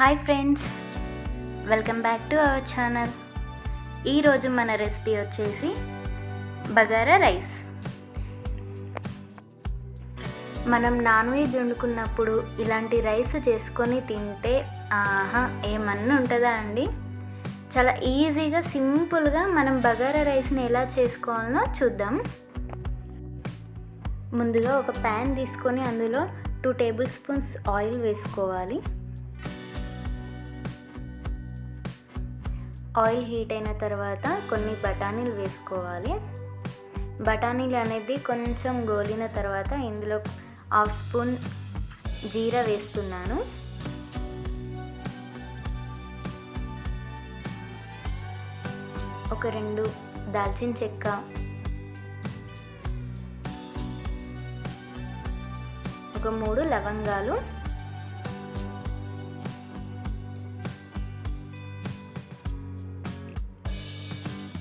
Hi friends welcome back to our channel. ఈరోజు మన recipe వచ్చేసి బగారా రైస్. మనం నాన్ వెజ్ వండుకున్నప్పుడు ఇలాంటి రైస్ చేసుకొని తింటే ఆహా ఏమన్నా ఉంటుందా అండి? చాలా ఈజీగా సింపుల్గా మనం బగారా రైస్ని ఎలా చేసుకోవాలనో చూద్దాం. ముందుగా ఒక ప్యాన్ తీసుకొని అందులో టూ టేబుల్ స్పూన్స్ ఆయిల్ వేసుకోవాలి. ఆయిల్ హీట్ అయిన తర్వాత కొన్ని బఠానీలు వేసుకోవాలి. బఠానీలు అనేది కొంచెం గోలిన తర్వాత ఇందులో హాఫ్ స్పూన్ జీరా వేస్తున్నాను. ఒక రెండు దాల్చిన చెక్క. ఒక మూడు లవంగాలు.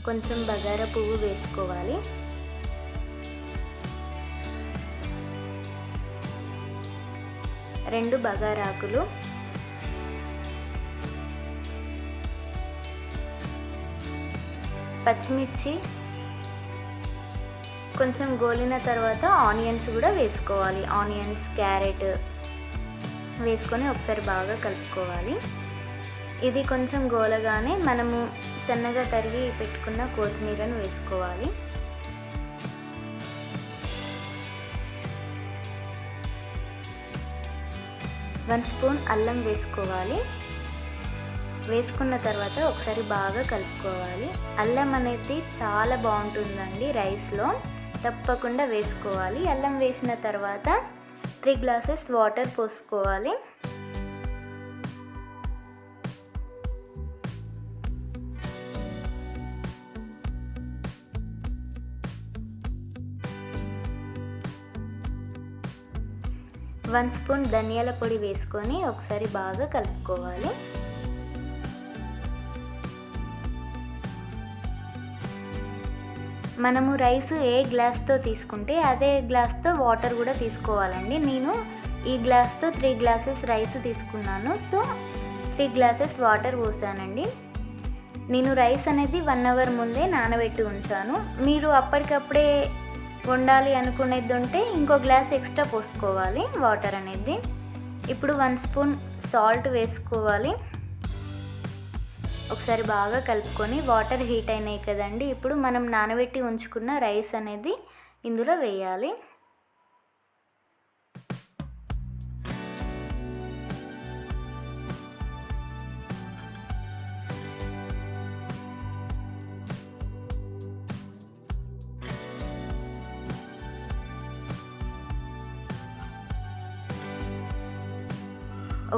కొంచెం బగారా పువ్వు వేసుకోవాలి. రెండు బగారాకులు. పచ్చిమిర్చి. కొంచెం గోలిన తర్వాత ఆనియన్స్ కూడా వేసుకోవాలి. ఆనియన్స్ క్యారెట్ వేసుకొని ఒకసారి బాగా కలుపుకోవాలి. ఇది కొంచెం గోలగానే మనము సన్నగా తరిగి పెట్టుకున్న కొత్తిమీరను వేసుకోవాలి. వన్ స్పూన్ అల్లం వేసుకోవాలి. వేసుకున్న తర్వాత ఒకసారి బాగా కలుపుకోవాలి. అల్లం అనేది చాలా బాగుంటుందండి రైస్లో. తప్పకుండా వేసుకోవాలి. అల్లం వేసిన తర్వాత త్రీ గ్లాసెస్ వాటర్ పోసుకోవాలి. వన్ స్పూన్ ధనియాల పొడి వేసుకొని ఒకసారి బాగా కలుపుకోవాలి. మనము రైస్ ఏ గ్లాస్తో తీసుకుంటే అదే గ్లాస్తో వాటర్ కూడా తీసుకోవాలండి. నేను ఈ గ్లాస్తో త్రీ గ్లాసెస్ రైస్ తీసుకున్నాను. సో త్రీ గ్లాసెస్ వాటర్ పోసానండి. నేను రైస్ అనేది వన్ అవర్ ముందే నానబెట్టి ఉంచాను. మీరు అప్పటికప్పుడే వండాలి అనుకునేది ఉంటే ఇంకో గ్లాస్ ఎక్స్ట్రా పోసుకోవాలి వాటర్ అనేది. ఇప్పుడు వన్ స్పూన్ సాల్ట్ వేసుకోవాలి. ఒకసారి బాగా కలుపుకొని వాటర్ హీట్ అయినాయి కదండి ఇప్పుడు మనం నానబెట్టి ఉంచుకున్న రైస్ అనేది ఇందులో వేయాలి.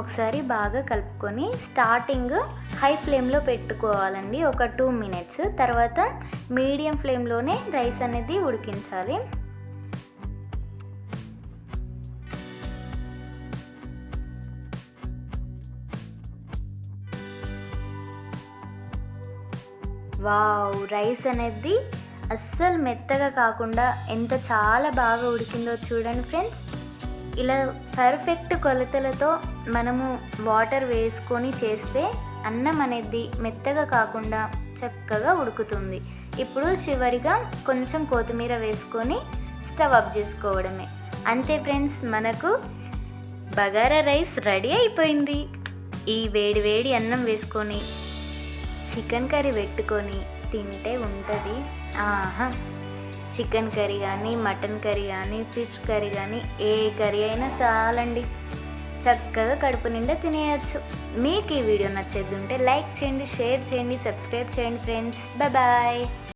ఒకసారి బాగా కలుపుకొని స్టార్టింగ్ హై ఫ్లేమ్లో పెట్టుకోవాలండి ఒక టూ మినిట్స్. తర్వాత మీడియం ఫ్లేమ్లోనే రైస్ అనేది ఉడికించాలి. వావ్! రైస్ అనేది అస్సలు మెత్తగా కాకుండా ఎంత చాలా బాగా ఉడికిందో చూడండి ఫ్రెండ్స్. ఇలా పర్ఫెక్ట్ కొలతలతో మనము వాటర్ వేసుకొని చేస్తే అన్నం అనేది మెత్తగా కాకుండా చక్కగా ఉడుకుతుంది. ఇప్పుడు చివరిగా కొంచెం కొత్తిమీర వేసుకొని స్టవ్ ఆఫ్ చేసుకోవడమే. అంతే ఫ్రెండ్స్ మనకు బగారా రైస్ రెడీ అయిపోయింది. ఈ వేడి వేడి అన్నం వేసుకొని చికెన్ కర్రీ పెట్టుకొని తింటే ఉంటుంది. ఆహా. చికెన్ కర్రీ కానీ మటన్ కర్రీ కానీ ఫిష్ కర్రీ కానీ ఏ కర్రీ అయినా చాలండి. చక్కగా కడుపు నిండా తినేయచ్చు. మీకు ఈ వీడియో నచ్చేది ఉంటే లైక్ చేయండి షేర్ చేయండి సబ్స్క్రైబ్ చేయండి ఫ్రెండ్స్. బాయ్.